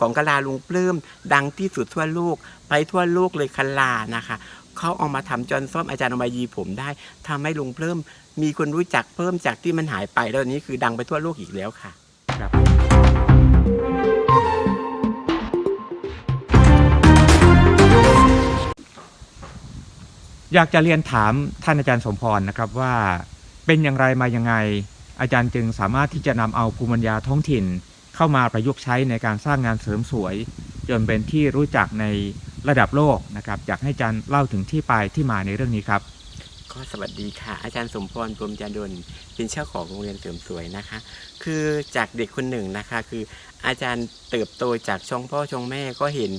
ของกะลาลุงปลื้มดังที่สุดทั่วโลกไปทั่วโลกเลยกะลานะคะเขาเอามาทำจนซ่อมอาจารย์เอามายีผมได้ทำให้ลุงปลื้มมีคนรู้จักเพิ่มจากที่มันหายไปแล้วนี้คือดังไปทั่วโลกอีกแล้วค่ะครับอยากจะเรียนถามท่านอาจารย์สมพรนะครับว่าเป็นอย่างไรมายังไง อาจารย์จึงสามารถที่จะนำเอาภูมิปัญญาท้องถิ่น เข้ามาประยุกต์ใช้ในการสร้างงานเสริมสวย จนเป็นที่รู้จักในระดับโลกนะครับอยากให้อาจารย์เล่าถึงที่ไปที่มาในเรื่องนี้ครับก็สวัสดีค่ะ อาจารย์สมพรพรมจาดลเป็นเจ้าของโรงเรียนเสริมสวยนะคะ คือจากเด็กคนหนึ่งนะคะ คืออาจารย์เติบโตจากช่องพ่อช่องแม่ก็เห็น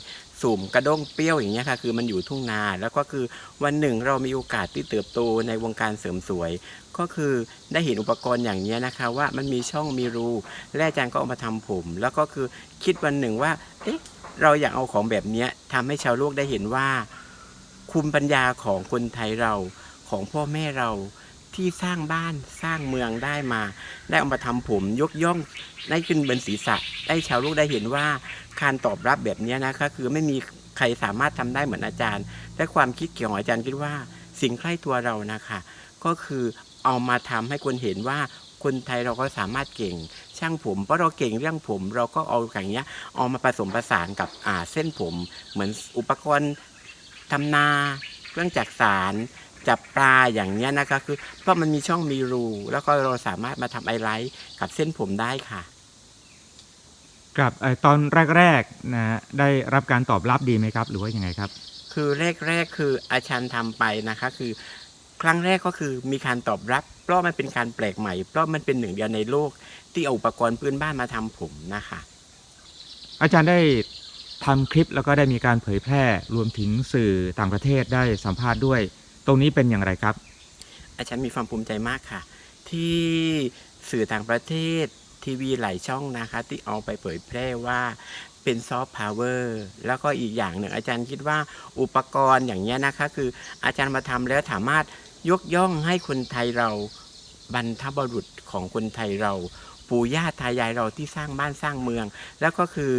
สุ่มกระด้งเปรี้ยวอย่างเงี้ยค่ะคือมันอยู่ทุ่งนาแล้วก็คือวันหนึ่งเรามีโอกาสที่เติบโตในวงการเสริมสวย ก็คือได้เห็นอุปกรณ์อย่างเนี้ยนะคะว่ามันมีช่องมีรูและอาจารย์ก็เอามาทำผม แล้วก็คือคิดวันหนึ่งว่าเอ๊ะเราอยากเอาของแบบเนี้ยทำให้ชาวโลกได้เห็นว่าภูมิปัญญาของคนไทยเราของพ่อแม่เรา ที่สร้างบ้านสร้างเมืองได้มา ได้เอามาทำผมยกย่องได้ขึ้นบนศีรษะ ได้ชาวโลกได้เห็นว่าการตอบรับแบบนี้นะคะคือไม่มีใครสามารถทำได้เหมือนอาจารย์และความคิดเกี่ยวของอาจารย์คิดว่า สิ่งใกล้ตัวเรานะคะ ก็คือเอามาทำให้คนเห็นว่าคนไทยเราก็สามารถเก่งช่างผมเพราะเราเก่งเรื่องผม เราก็เอาอย่างเงี้ยเอามาผสมผสานกับอ่าเส้นผม เหมือนอุปกรณ์ทำนา เครื่องจักสาร จับปลาอย่างเนี้ยนะคะคือเพราะมันมีช่องมีรู แล้วก็เราสามารถมาทำไอไลท์กับเส้นผมได้ค่ะครับเอ่อตอนแรกๆนะฮะได้รับการตอบรับดีไหมครับ หรือว่ายังไงครับ คือแรกๆคืออาจารย์ทำไปนะคะ คือครั้งแรกก็คือมีการตอบรับ เพราะมันเป็นการแปลกใหม่ เพราะมันเป็นหนึ่งเดียวในโลก ที่เอาอุปกรณ์พื้นบ้านมาทำผมนะคะ อาจารย์ได้ทำคลิปแล้วก็ได้มีการเผยแพร่รวมถึงสื่อต่างประเทศได้สัมภาษณ์ด้วย ตรงนี้เป็นอย่างไรครับ อาจารย์มีความภูมิใจมากค่ะ ที่สื่อต่างประเทศทีวีหลายช่องนะคะ ที่เอาไปเผยแพร่ว่าเป็นซอฟต์พาวเวอร์แล้วก็อีกอย่างหนึ่งอาจารย์คิดว่าอุปกรณ์อย่างนี้นะคะ คืออาจารย์มาทำแล้วสามารถยกย่องให้คนไทยเราบรรพบุรุษของคนไทยเรา ปู่ย่าตายายเราที่สร้างบ้านสร้างเมือง แล้วก็คือ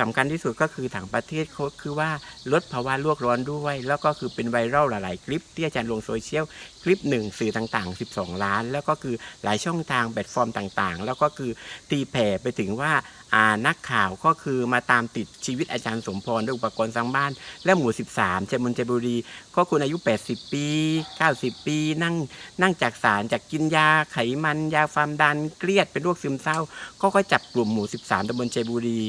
สำคัญที่สุดก็คือต่างประเทศเขาคือว่าลดภาวะโลกร้อนด้วย แล้วก็คือเป็นไวรัลหลาย ๆ คลิป ที่อาจารย์ลงโซเชียลคลิปหนึ่งสื่อต่าง ๆ 12 ล้าน แล้วก็คือหลายช่องทางแพลตฟอร์มต่าง ๆ แล้วก็คือตีแผ่ไปถึงว่านักข่าวก็คือมาตามติดชีวิตอาจารย์สมพรด้วยอุปกรณ์สร้างบ้าน และหมู่ 13เจมุนเจบุรี ก็คุณอายุ 80 ปี 90 ปี นั่งนั่งจากสารจากกินยาไขมันยาความดันเครียดเป็นโรคซึมเศร้า ก็ก็จับกลุ่มหมู่ 13ตำบลเจบุรี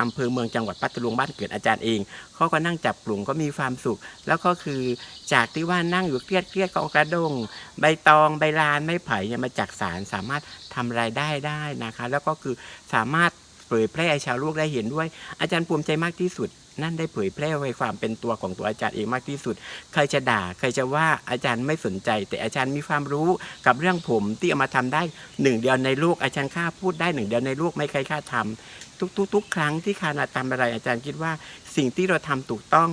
อำเภอเมืองจังหวัดพัทลุงบ้านเกิดอาจารย์เองเขาก็นั่งจับกลุ่มก็มีความสุข แล้วก็คือจากที่ว่านั่งอยู่เครียดเครียดก็เองกระดง ใบตองใบลานไม่ไผ่เนี่ยมาจากสารสามารถทำรายได้ได้นะคะ แล้วก็คือสามารถเผยแพร่ให้ชาวโลกได้เห็นด้วย อาจารย์ภูมิใจมากที่สุด นั่นได้เผยแพร่ไว้ความเป็นตัวของตัวอาจารย์เองมากที่สุด ใครจะด่าใครจะว่าอาจารย์ไม่สนใจ แต่อาจารย์มีความรู้กับเรื่องผมที่เอามาทำได้หนึ่งเดียวในโลกอาจารย์ข้าพูดได้หนึ่งเดียวในโลกไม่ใครข้าทำทุกๆครั้งที่คานาทำอะไรอาจารย์คิดว่าสิ่งที่เราทำถูกต้อง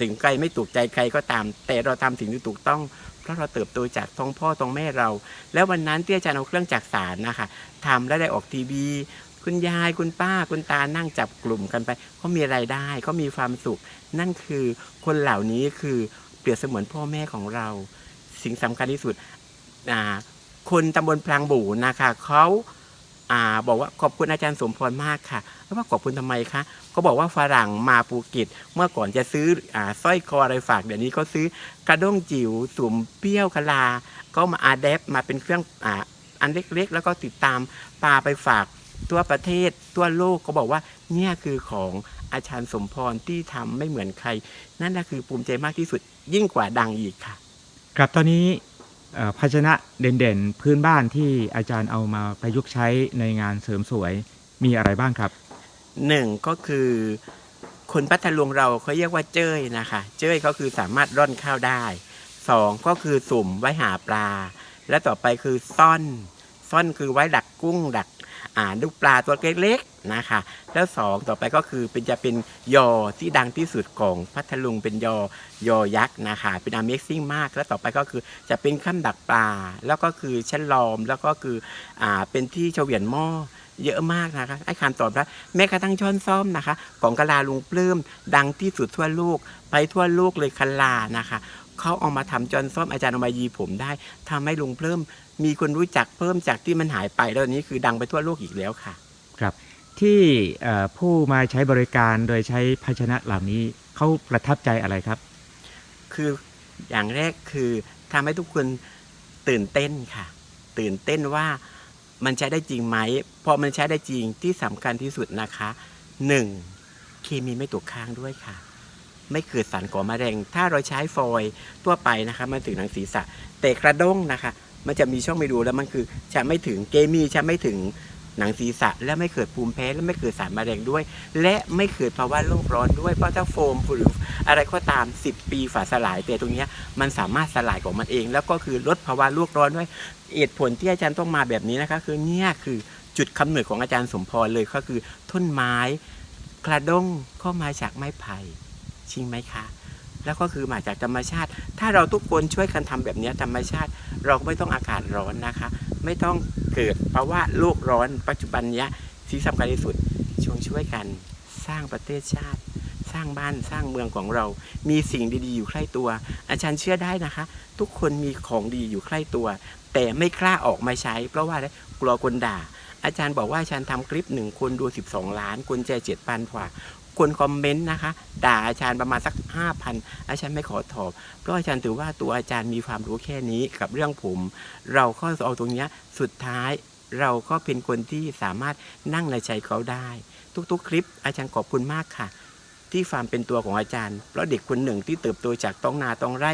ถึงใครไม่ถูกใจใครก็ตาม แต่เราทำสิ่งที่ถูกต้องเพราะเราเติบโตจากท้องพ่อท้องแม่เรา แล้ววันนั้นที่อาจารย์เอาเครื่องจักสารนะคะทำแล้วได้ออกทีวี คุณยายคุณป้าคุณตานั่งจับกลุ่มกันไปเขามีรายได้เขามีความสุข นั่นคือคนเหล่านี้คือเปรียบเสมือนพ่อแม่ของเรา สิ่งสำคัญที่สุดอ่าคนตำบลพลางบูนะคะเขาอ่าบอกว่าขอบคุณอาจารย์สมพรมากค่ะแล้วว่าขอบคุณทำไมคะเขาบอกว่าฝรั่งมาภูเก็ตเมื่อก่อนจะซื้ออ่าสร้อยคออะไรฝากเดี๋ยวนี้เขาซื้อกระด้งจิ๋วสุ่มเปรี้ยวคลา ก็มาอาเดฟมาเป็นเครื่องอ่าอันเล็กๆ แล้วก็ติดตามปลาไปฝาก ทั่วประเทศทั่วโลกก็บอกว่าเนี่ยคือของอาจารย์สมพรที่ทำไม่เหมือนใคร นั่นแหละคือภูมิใจมากที่สุดยิ่งกว่าดังอีกค่ะ ครับตอนนี้เอ่อภาชนะเด่นๆ พื้นบ้านที่อาจารย์เอามาประยุกต์ใช้ในงานเสริมสวยมีอะไรบ้างครับหนึ่งก็คือคนพัทลุงเราเขาเรียกว่าเจ้ยนะคะ เจ้ยเขาคือสามารถร่อนข้าวได้สองก็คือสุ่มไว้หาปลา และต่อไปคือซ่อน ซ่อนคือไว้ดักกุ้งดักอ่า ลูกปลาตัวเล็กๆนะคะ แล้วสองต่อไปก็คือเป็นจะเป็นยอที่ดังที่สุดของพัทลุงเป็นยอยอยักษ์นะคะเป็น Amazing มากแล้วต่อไปก็คือจะเป็นข้ามดักปลา แล้วก็คือชั้นลอมแล้วก็คืออ่าเป็นที่เฉวียนหม้อเยอะมากนะคะให้คำตอบรับแม้กระทั่งช้อนซ่อมนะคะ ของกะลาลุงปลื้มดังที่สุดทั่วโลกไปทั่วโลกเลยคลานะคะเขาเอามาทำจอนซ่อมอาจารย์เอามายีผมได้ทำให้ลุงปลื้ม มีคนรู้จักเพิ่มจากที่มันหายไปแล้วอันนี้คือดังไปทั่วโลกอีกแล้วค่ะที่เอ่อผู้มาใช้บริการโดยใช้ภาชนะเหล่านี้เขาประทับใจอะไรครับ คืออย่างแรกคือทำให้ทุกคนตื่นเต้นค่ะ ตื่นเต้นว่ามันใช้ได้จริงไหมพอมันใช้ได้จริงที่สำคัญที่สุดนะคะหนึ่งเคมีไม่ตกค้างด้วยค่ะ ไม่เกิดสารก่อมะเร็ง ถ้าเราใช้ฟอยล์ทั่วไปนะคะมันถึงหนังศีรษะ แต่กระด้งนะคะ มันจะมีช่องไปดูแล้วมันคือจะไม่ถึงเกมีจะไม่ถึงหนังศีรษะและไม่เกิดภูมิแพ้และไม่เกิดสารมะเร็งด้วย และไม่เกิดภาวะโลกร้อนด้วยเพราะถ้าโฟมหรืออะไรก็ตาม 10 ปีฝาสลายแต่ตรงนี้มันสามารถสลายของมันเอง แล้วก็คือลดภาวะโลกร้อนด้วยเหตุผลที่อาจารย์ต้องมาแบบนี้นะคะ คือเนี่ยคือจุดกำเนิดของอาจารย์สมพรเลยก็คือต้นไม้กระด้งก็มาจากไม้ไผ่จริงไหมคะ แล้วก็คือมาจากธรรมชาติ ถ้าเราทุกคนช่วยกันทำแบบนี้ธรรมชาติ เราก็ไม่ต้องอากาศร้อนนะคะ ไม่ต้องเกิดภาวะโลกร้อนปัจจุบันเนี้ยที่สำคัญที่สุดช่วยช่วยกันสร้างประเทศชาติ สร้างบ้านสร้างเมืองของเรา มีสิ่งดีๆ อยู่ใกล้ตัว อาจารย์เชื่อได้นะคะ ทุกคนมีของดีอยู่ใกล้ตัว แต่ไม่กล้าออกมาใช้ เพราะว่ากลัวคนด่า อาจารย์บอกว่าอาจารย์ทำคลิปหนึ่งคนดู 12 ล้านคนแชร์เจ็ดพันกว่า คนคอมเมนต์นะคะ ด่าอาจารย์ประมาณสัก5,000อาจารย์ไม่ขอตอบ เพราะอาจารย์ถือว่าตัวอาจารย์มีความรู้แค่นี้กับเรื่องผม เราก็เอาตรงเนี้ยสุดท้ายเราก็เป็นคนที่สามารถนั่งในใจเขาได้ ทุกๆ คลิปอาจารย์ขอบคุณมากค่ะ ที่ความเป็นตัวของอาจารย์เพราะเด็กคนหนึ่งที่เติบโตจากต้องนาต้องไร่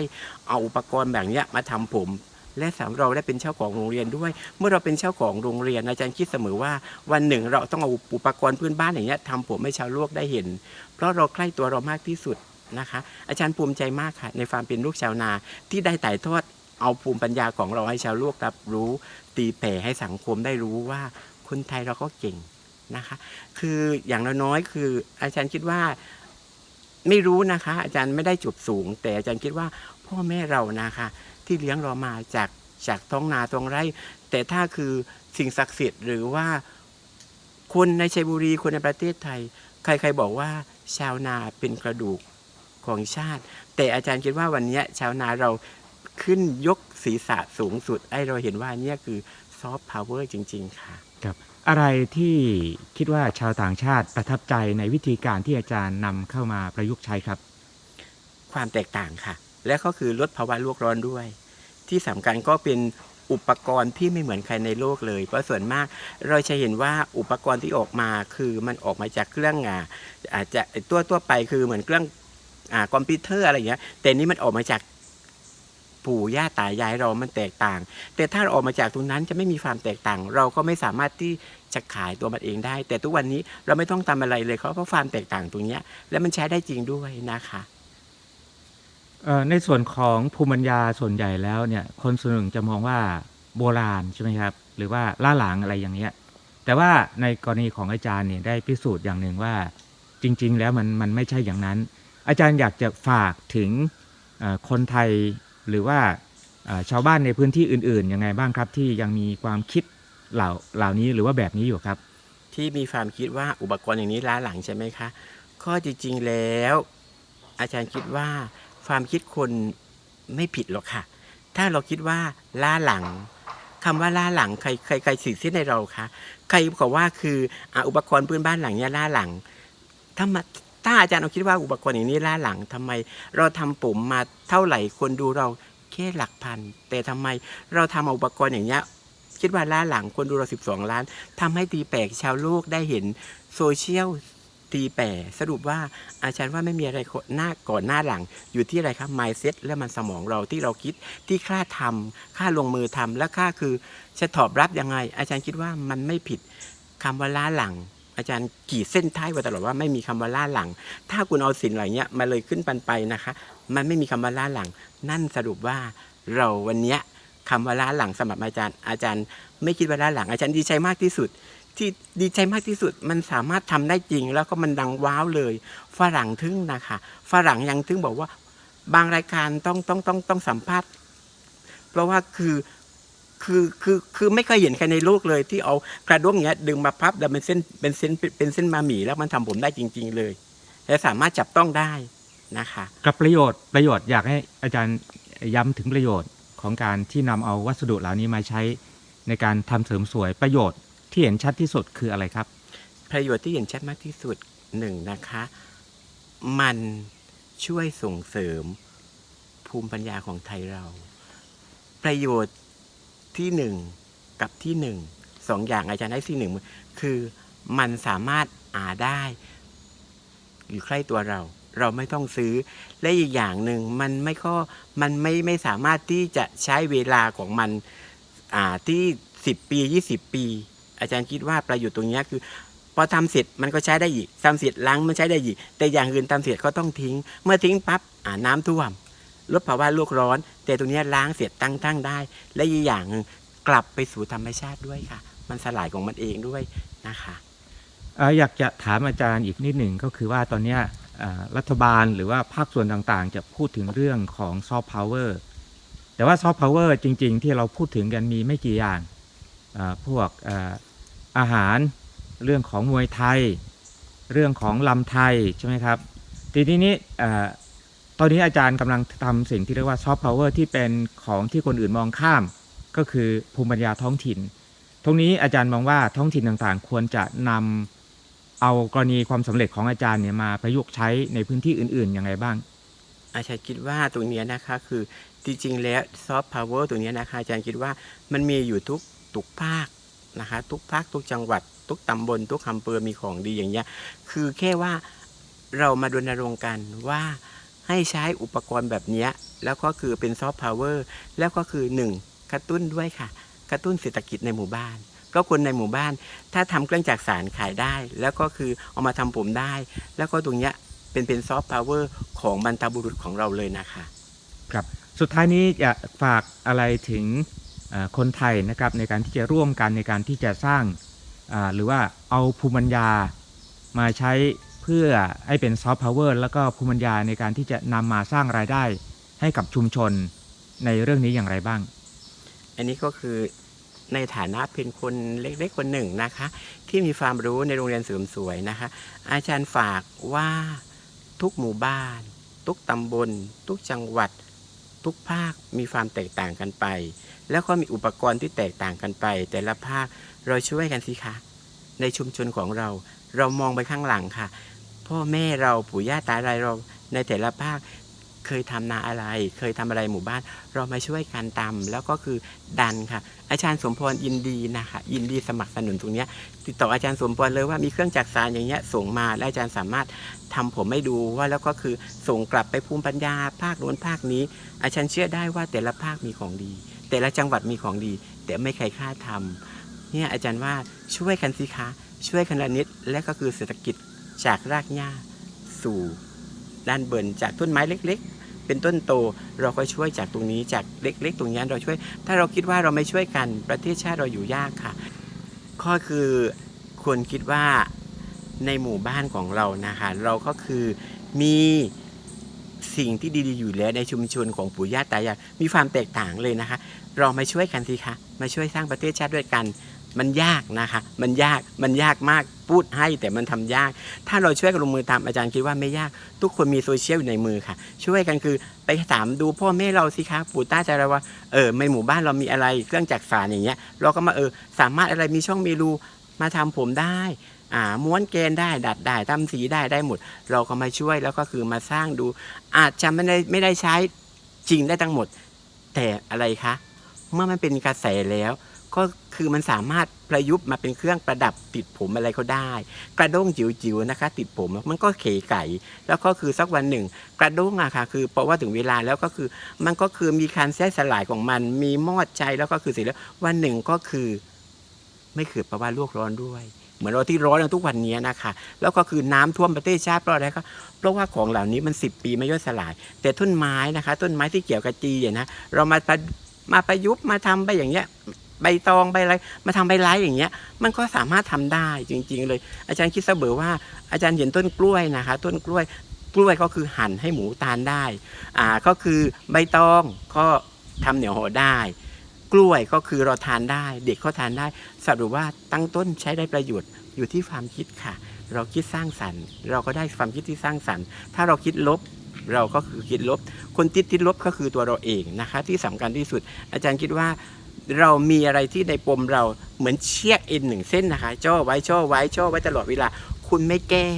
เอาอุปกรณ์แบบเนี้ยมาทำผม และสามเราได้เป็นเจ้าของโรงเรียนด้วย เมื่อเราเป็นเจ้าของโรงเรียนอาจารย์คิดเสมอว่า วันหนึ่งเราต้องเอาอุปกรณ์พื้นบ้านอย่างเงี้ยทำผมให้ชาวโลกได้เห็น เพราะเราใกล้ตัวเรามากที่สุดนะคะ อาจารย์ภูมิใจมากค่ะ ในความเป็นลูกชาวนาที่ได้ถ่ายทอดเอาภูมิปัญญาของเราให้ชาวโลกรับรู้ ตีแผ่ให้สังคมได้รู้ว่าคนไทยเราก็เก่งนะคะ คืออย่างน้อยๆคืออาจารย์คิดว่าไม่รู้นะคะ อาจารย์ไม่ได้จบสูง แต่อาจารย์คิดว่าพ่อแม่เรานะคะ ที่เลี้ยงเรามาจากจากท้องนาท้องไร่ แต่ถ้าคือสิ่งศักดิ์สิทธิ์หรือว่าคนในชัยบุรีคนในประเทศไทย ใครๆบอกว่าชาวนาเป็นกระดูกของชาติ แต่อาจารย์คิดว่าวันเนี้ยชาวนาเราขึ้นยกศีรษะสูงสุดไอ้เราเห็นว่าเนี่ยคือซอฟต์พาวเวอร์จริง ๆ ค่ะอะไรที่คิดว่าชาวต่างชาติประทับใจในวิธีการที่อาจารย์นำเข้ามาประยุกต์ใช้ครับ ความแตกต่างค่ะ และก็คือลดภาวะโลกร้อนด้วย ที่สำคัญก็เป็นอุปกรณ์ที่ไม่เหมือนใครในโลกเลย เพราะส่วนมากเราจะเห็นว่าอุปกรณ์ที่ออกมาคือมันออกมาจากเครื่องอ่าอาจจะตัวตัวไปคือเหมือนเครื่องอ่าคอมพิวเตอร์อะไรอย่างเงี้ยแต่นี่มันออกมาจากปู่ย่าตายายเรามันแตกต่าง แต่ถ้าเราออกมาจากตรงนั้นจะไม่มีความแตกต่าง เราก็ไม่สามารถที่จะขายตัวมันเองได้ แต่ทุกวันนี้เราไม่ต้องทำอะไรเลยเขาเพราะความแตกต่างตรงเนี้ยแล้วมันใช้ได้จริงด้วยนะคะ เอ่อในส่วนของภูมิปัญญาส่วนใหญ่แล้วเนี่ย คนส่วนหนึ่งจะมองว่าโบราณใช่ไหมครับ หรือว่าล่าหลังอะไรอย่างเงี้ย แต่ว่าในกรณีของอาจารย์เนี่ยได้พิสูจน์อย่างหนึ่งว่า จริง ๆ แล้วมันมันไม่ใช่อย่างนั้น อาจารย์อยากจะฝากถึงเอ่อคนไทยหรือว่าเอ่อชาวบ้านในพื้นที่อื่นๆยังไงบ้างครับที่ยังมีความคิดเหล่าเหล่านี้หรือว่าแบบนี้อยู่ครับ ที่มีความคิดว่าอุปกรณ์อย่างนี้ล้าหลังใช่ไหมคะ ข้อจริงๆแล้ว อาจารย์คิดว่า ความคิดคนไม่ผิดหรอกค่ะ ถ้าเราคิดว่าล้าหลังคำว่าล้าหลังใครใครใครสื่อเส้นในเราคะใครบอกว่าคืออุปกรณ์พื้นบ้านหลังเนี้ยล้าหลังถ้ามาถ้าอาจารย์เราคิดว่าอุปกรณ์อย่างนี้ล้าหลังทำไม เราทำผมมาเท่าไหร่คนดูเราแค่หลักพัน แต่ทำไมเราทำอุปกรณ์อย่างเงี้ยคิดว่าล้าหลังคนดูเรา 12 ล้านทำให้ตีแปลกชาวโลกได้เห็นโซเชียล ตีแปลสรุปว่าอาจารย์ว่าไม่มีอะไรหน้าก่อนหน้าหลัง อยู่ที่อะไรครับ mindset และมันสมองเราที่เราคิดที่ค่าทำค่าลงมือทำและค่าคือจะตอบรับยังไง อาจารย์คิดว่ามันไม่ผิดคำว่าล้าหลังอาจารย์กี่เส้นท้ายไว้ตลอดว่าไม่มีคำว่าล้าหลัง ถ้าคุณเอาสิ่งเหล่านี้มาเลยขึ้นปันไปนะคะ มันไม่มีคำว่าล้าหลัง นั่นสรุปว่าเราวันเนี้ยคำว่าล้าหลังสำหรับอาจารย์ อาจารย์ไม่คิดว่าล้าหลัง อาจารย์ดีใจมากที่สุด ที่ดีใจมากที่สุดมันสามารถทำได้จริง แล้วก็มันดังว้าวเลย ฝรั่งทึ่งนะคะฝรั่งยังทึ่งบอกว่าบางรายการต้องต้องต้องต้องสัมภาษณ์ เพราะว่าคือคือคือคือไม่เคยเห็นใครในโลกเลยที่เอากระด้งเนี้ยดึงมาพับแล้วเป็นเส้นเป็นเส้นเป็นเส้นมาหมี่แล้วมันทำผมได้จริง ๆ เลย และสามารถจับต้องได้นะคะกับประโยชน์ประโยชน์อยากให้อาจารย์ย้ำถึงประโยชน์ของการที่นำเอาวัสดุเหล่านี้มาใช้ในการทำเสริมสวยประโยชน์ ที่เห็นชัดที่สุดคืออะไรครับ ประโยชน์ที่เห็นชัดมากที่สุดหนึ่งนะคะ มันช่วยส่งเสริมภูมิปัญญาของไทยเรา ประโยชน์ที่หนึ่งกับที่หนึ่งสองอย่างอาจารย์ให้ที่หนึ่งคือมันสามารถอาได้ อยู่ใกล้ตัวเรา เราไม่ต้องซื้อ และอีกอย่างหนึ่งมันไม่ข้อมันไม่ไม่สามารถที่จะใช้เวลาของมันอ่าที่สิบปียี่สิบปี อาจารย์คิดว่าประโยชน์ตรงนี้คือพอทำเสร็จมันก็ใช้ได้อีกทำเสร็จล้างมันใช้ได้อีก แต่อย่างอื่นทำเสร็จก็ต้องทิ้ง เมื่อทิ้งปั๊บอ่าน้ำท่วมลดภาวะโลกร้อน แต่ตรงนี้ล้างเสร็จตั้งตั้งได้ และอีกอย่างหนึ่งกลับไปสู่ธรรมชาติด้วยค่ะ มันสลายของมันเองด้วยนะคะอยากจะถามอาจารย์อีกนิดหนึ่งก็คือว่าตอนนี้รัฐบาลหรือว่าภาคส่วนต่างๆ จะพูดถึงเรื่องของซอฟต์พาวเวอร์แต่ว่าซอฟต์พาวเวอร์จริง ๆ ที่เราพูดถึงกันมีไม่กี่อย่างพวก อาหารเรื่องของมวยไทย เรื่องของลำไทยใช่ไหมครับ ทีนี้นี่ตอนนี้อาจารย์กำลังทำสิ่งที่เรียกว่าซอฟต์พาวเวอร์ที่เป็นของที่คนอื่นมองข้าม ก็คือภูมิปัญญาท้องถิ่น ตรงนี้อาจารย์มองว่าท้องถิ่นต่างๆ ควรจะนำเอากรณีความสำเร็จของอาจารย์เนี่ยมาประยุกต์ใช้ในพื้นที่อื่นๆยังไงบ้างอาจารย์คิดว่าตรงเนี้ยนะคะคือจริงๆแล้วซอฟต์พาวเวอร์ตรงเนี้ยนะคะอาจารย์คิดว่ามันมีอยู่ทุกทุกภาค นะคะ ทุกภาคทุกจังหวัด ทุกตำบล ทุกอำเภอมีของดีอย่างเงี้ย คือแค่ว่าเรามารณรงค์กันว่าให้ใช้อุปกรณ์แบบเนี้ยแล้วก็คือเป็นซอฟต์พาวเวอร์แล้วก็คือหนึ่งกระตุ้นด้วยค่ะ กระตุ้นเศรษฐกิจในหมู่บ้านก็คนในหมู่บ้าน ถ้าทำเครื่องจักรสารขายได้ แล้วก็คือเอามาทำผมได้ แล้วก็ตรงเนี้ยเป็นเป็นซอฟต์พาวเวอร์ของบรรพบุรุษของเราเลยนะคะ ครับ สุดท้ายนี้อยากฝากอะไรถึง คนไทยนะครับในการที่จะร่วมกันในการที่จะสร้างหรือว่าเอาภูมิปัญญามาใช้เพื่อให้เป็นซอฟต์พาวเวอร์แล้วก็ภูมิปัญญาในการที่จะนำมาสร้างรายได้ให้กับชุมชนในเรื่องนี้อย่างไรบ้าง อันนี้ก็คือในฐานะเป็นคนเล็กๆคนหนึ่งนะคะ ที่มีความรู้ในโรงเรียนเสริมสวยนะคะ อาจารย์ฝากว่าทุกหมู่บ้าน ทุกตำบล ทุกจังหวัด ทุกภาคมีความแตกต่างกันไป แล้วก็มีอุปกรณ์ที่แตกต่างกันไป แต่ละภาคเราช่วยกันสิคะ ในชุมชนของเรา เรามองไปข้างหลังค่ะ พ่อแม่เราปู่ย่าตายายเราในแต่ละภาค เคยทำนาอะไร เคยทำอะไรหมู่บ้าน เรามาช่วยกันตำแล้วก็คือดันค่ะ อาจารย์สมพรยินดีนะคะยินดีสมัครสนุนตรงนี้ติดต่ออาจารย์สมพรเลยว่ามีเครื่องจักรสานอย่างเงี้ยส่งมาแล้วอาจารย์สามารถทำผมให้ดูว่าแล้วก็คือส่งกลับไปภูมิปัญญา ภาคโน้นภาคนี้ อาจารย์เชื่อได้ว่าแต่ละภาคมีของดี แต่ละจังหวัดมีของดี แต่ไม่ใครค่าทำเนี่ยอาจารย์ว่าช่วยกันสิคะช่วยกันละนิดและก็คือเศรษฐกิจจากรากหญ้าสู่ด้านเบินจากต้นไม้เล็ก ๆ เป็นต้นโต เราก็ช่วยจากตรงนี้จากเล็ก ๆ ตรงนี้เราช่วย ถ้าเราคิดว่าเราไม่ช่วยกันประเทศชาติเราอยู่ยากค่ะ ข้อคือควรคิดว่าในหมู่บ้านของเรานะคะเราก็คือมีสิ่งที่ดีๆอยู่แล้วในชุมชนของปู่ย่าตายายมีความแตกต่างเลยนะคะ เรามาช่วยกันสิคะมาช่วยสร้างประเทศชาติด้วยกัน มันยากนะคะ มันยากมันยากมากพูดให้แต่มันทำยาก ถ้าเราช่วยกันลงมือทำอาจารย์คิดว่าไม่ยาก ทุกคนมีโซเชียลอยู่ในมือค่ะ ช่วยกันคือไปถามดูพ่อแม่เราสิคะปู่ตาใจเราว่าเออในหมู่บ้านเรามีอะไรเครื่องจักรสานอย่างเงี้ยเราก็มาเออสามารถอะไรมีช่องมีรูมาทำผมได้อ่าม้วนเกณฑ์ได้ดัดได้ทำสีได้ได้หมด เราก็มาช่วยแล้วก็คือมาสร้างดู อาจจะไม่ได้ไม่ได้ใช้จริงได้ทั้งหมด แต่อะไรคะเมื่อมันเป็นกระแสแล้ว ก็คือมันสามารถประยุกต์มาเป็นเครื่องประดับติดผมอะไรก็ได้ กระด้งจิ๋วๆนะคะ ติดผมมันก็เขไก่ แล้วก็คือสักวันหนึ่ง กระด้งอะค่ะคือเพราะว่าถึงเวลาแล้วก็คือมันก็คือมีการแทรกสลายของมัน มีมอดใจแล้วก็คือเสร็จแล้ววันหนึ่งก็คือ ไม่เกิดภาะวะโลกร้อนด้วย เหมือนเราที่ร้อนทุกวันนี้นะคะ แล้วก็คือน้ำท่วมประเทศชาติเพราะอะไรครับเพราะว่าของเหล่านี้มันสิบปีไม่ย่อยสลาย แต่ต้นไม้นะคะ ต้นไม้ที่เกี่ยวกับจีเนี่ยนะเรามาประมาประยุกต์มาทำไปอย่างเงี้ย ใบตองใบอะไรมาทำใบไม้อย่างเงี้ย มันก็สามารถทำได้จริง ๆ เลย อาจารย์คิดเสมอว่าอาจารย์เห็นต้นกล้วยนะคะ ต้นกล้วยกล้วยก็คือหั่นให้หมูตาลได้อ่าก็คือใบตองก็ทำเหนียวห่อได้ กล้วยก็คือเราทานได้ เด็กเขาทานได้สรุปว่าตั้งต้นใช้ได้ประโยชน์อยู่ที่ความคิดค่ะ เราคิดสร้างสรรค์ เราก็ได้ความคิดที่สร้างสรรค์ ถ้าเราคิดลบเราก็คือคิดลบ คนติดติดลบก็คือตัวเราเองนะคะ ที่สำคัญที่สุด อาจารย์คิดว่า เรามีอะไรที่ในปมเราเหมือนเชือกเอ็นหนึ่งเส้นนะคะจ่อไว้จ่อไว้จ่อไว้ตลอดเวลา คุณไม่แก้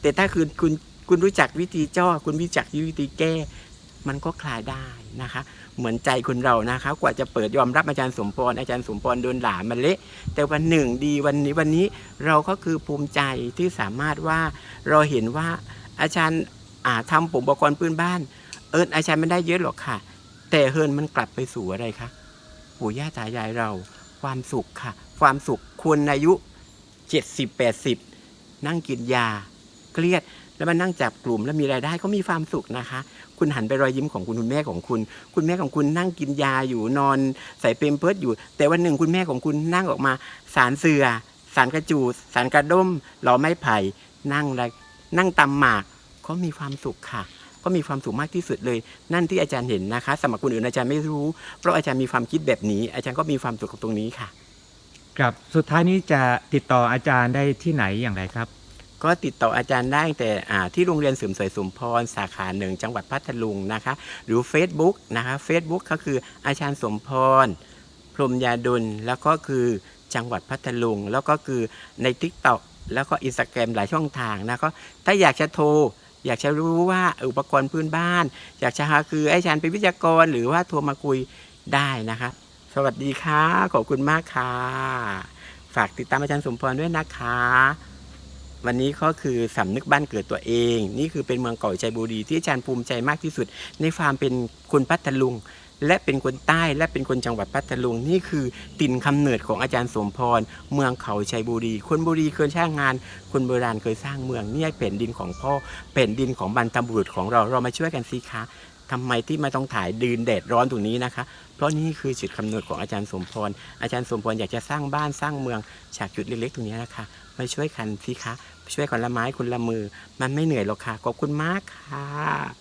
แต่ถ้าคือคุณคุณรู้จักวิธีจ่อคุณรู้จักวิธีแก้ มันก็คลายได้นะคะ เหมือนใจคนเรานะคะ กว่าจะเปิดยอมรับอาจารย์สมพรอาจารย์สมพรโดนด่ามันเละแต่วันหนึ่งดีวันนี้วันนี้เราก็คือภูมิใจที่สามารถว่าเราเห็นว่าอาจารย์อ่าทำผมอุปกรณ์พื้นบ้าน เอิญอาจารย์ไม่ได้เยอะหรอกค่ะ แต่เฮินมันกลับไปสู่อะไรคะ ปู่ย่าตายายเรา ความสุขค่ะ ความสุขคนอายุเจ็ดสิบแปดสิบนั่งกินยา เครียดแล้วมานั่งจับกลุ่มแล้วมีรายได้ก็มีความสุขนะคะ คุณหันไปรอยยิ้มของคุณคุณแม่ของคุณ คุณแม่ของคุณนั่งกินยาอยู่นอน ใส่เปมเพิร์ดอยู่ แต่วันหนึ่งคุณแม่ของคุณนั่งออกมาสารเสือ สารกระจูดสารกระด้มหล่อไม้ไผ่นั่งอะไรนั่งตำหมากเขามีความสุขค่ะ ก็มีความสุขมากที่สุดเลย นั่นที่อาจารย์เห็นนะคะสำหรับคนอื่นอาจารย์ไม่รู้ เพราะอาจารย์มีความคิดแบบนี้ อาจารย์ก็มีความสุขกับตรงนี้ค่ะครับสุดท้ายนี้จะติดต่ออาจารย์ได้ที่ไหนอย่างไรครับ ก็ติดต่ออาจารย์ได้ตั้งแต่อ่าที่โรงเรียนเสริมสวยสมพร สาขาหนึ่งจังหวัดพัทลุงนะคะ หรือ Facebook นะคะ Facebook ก็คืออาจารย์สมพรพรหมยาดุลแล้วก็คือจังหวัดพัทลุง แล้วก็คือใน t ิ k t o k แล้วก็อินสตาแกรมหลายช่องทางนะก็ถ้าอยากจะโทร อยากจะรู้ว่าอุปกรณ์พื้นบ้าน อยากจะหาคือไอ้ชันเป็นวิทยากรหรือว่าโทรมาคุยได้นะคะ สวัสดีค่ะ ขอบคุณมากค่ะ ฝากติดตามอาจารย์สมพรด้วยนะคะ วันนี้ก็คือสำนึกบ้านเกิดตัวเอง นี่คือเป็นเมืองเก่าใจบุรีที่อาจารย์ภูมิใจมากที่สุด ในความเป็นคนพัทลุง และเป็นคนใต้และเป็นคนจังหวัดพัทลุงนี่คือตินคำเนิดของอาจารย์สมพร เมืองเขาชัยบุรี คนบุรีเคยสร้างงาน คนโบราณเคยสร้างเมืองเนี่ยแผ่นดินของพ่อแผ่นดินของบรรพบุรุษของเราเรามาช่วยกันสิคะทำไมที่มาต้องถ่ายดืนแดดร้อนตรงนี้นะคะ เพราะนี่คือจุดกำเนิดของอาจารย์สมพร อาจารย์สมพรอยากจะสร้างบ้านสร้างเมืองจากจุดเล็กๆ ตรงนี้นะคะ มาช่วยกันสิคะ ช่วยคนละไม้คนละมือ มันไม่เหนื่อยหรอกค่ะ ขอบคุณมากค่ะ